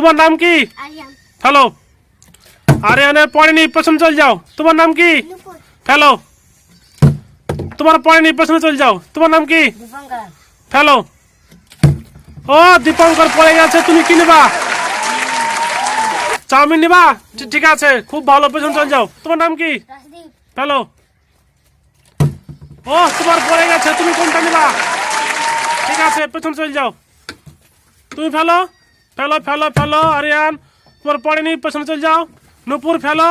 তোমার নাম কি আরিয়াম ফেলো আরিয়ানের পড়েনি পেছনে চল যাও তোমার নাম কি নুপুর ফেলো তোমার পড়েনি পেছনে চল যাও তোমার নাম কি দীপঙ্কর ফেলো ও দীপঙ্কর পড়ে গেছে তুমি কি নিবা চাউমিন নিবা ঠি- ঠিক আছে খুব ভালো পেছনে চল যাও তোমার নাম কি রাজদীপ ফেলো ও তোমার পড়ে গেছে তুমি কোনটা নিবা ঠিক আছে পেছনে চল যাও তুমি ফেলো ফেলো ফেলো ফেলো আরিয়ান। তোমার পড়েনি পেছনে চল যাও। নুপুর ফেলো।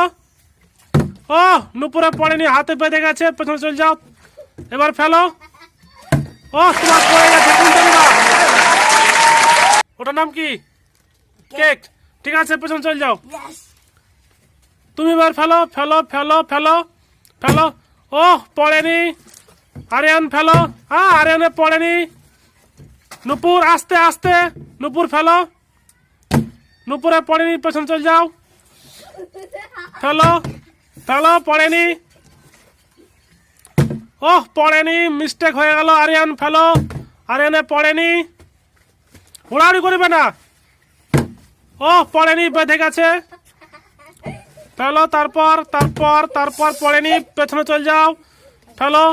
ও নুপুরে পড়েনি হাতে বেঁধে গেছে পেছনে চল যাও। এবার ফেলো। ও তোমার পড়ে গেছে ওটার নাম কি? কেক। ঠিক আছে পেছনে চল যাও। তুমি এবার ফেলো ফেলো ফেলো ফেলো ফেলো। ও পড়েনি। আরিয়ান ফেলো। হ্যাঁ আরিয়ানে পড়েনি। নুপুর আস্তে আস্তে। নুপুর ফেলো। নুপুরে পড়েনি, পেছন চল যাও। ফেলো ফেলো, পড়েনি। ওহ, পড়েনি মিস্টেক হয়ে গেল, আরিয়ান, ফেলো। আরিয়ানে পড়েনি। উড়াউড়ি করবে না। ও পড়েনি, বেঁধে গেছে। ফেলো, তারপর তারপর তারপর পড়েনি, পেছনে চল যাও। ফেলো,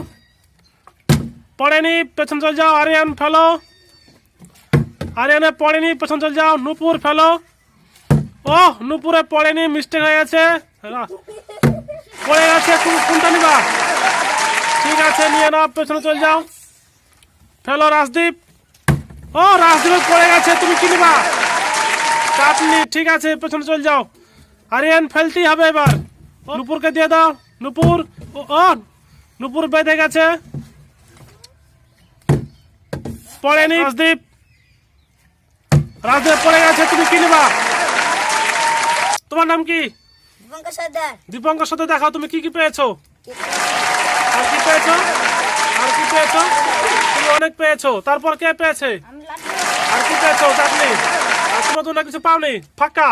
পড়েনি, পেছনে চল যাও, আরিয়ান, ফেলো। আরিয়ানে পড়েনি, পেছনে চল যাও, নুপুর, ফেলো। ও নুপুরে পড়েনি মিস্টেক হয়ে গেছে। পড়ে গেছে কোনটা নিবা। ঠিক আছে নিয়ে নাও পেছনে চল যাও। ফেলো রাজদীপ। ও রাজদীপ পড়ে গেছে তুমি কি নিবা? চাটনি ঠিক আছে পেছনে চল যাও। আরিয়ান ফেলতেই হবে এবার। নুপুরকে দিয়ে দাও নুপুর। ও, নুপুর বেঁধে গেছে। পড়েনি রাজদীপ। রাজদীপ পড়ে গেছে তুমি কি নিবা? তোমার নাম কি? দীপঙ্কর সাথে দেখাও তুমি কি কি পেয়েছ? আর কি পেয়েছ? আর কি পেয়েছ? তুমি অনেক পেয়েছ। তারপর কে পেয়েছে? আর কি পেয়েছ? চাটনি আর তোমার তো না কিছু পাওনি? ফাঁকা।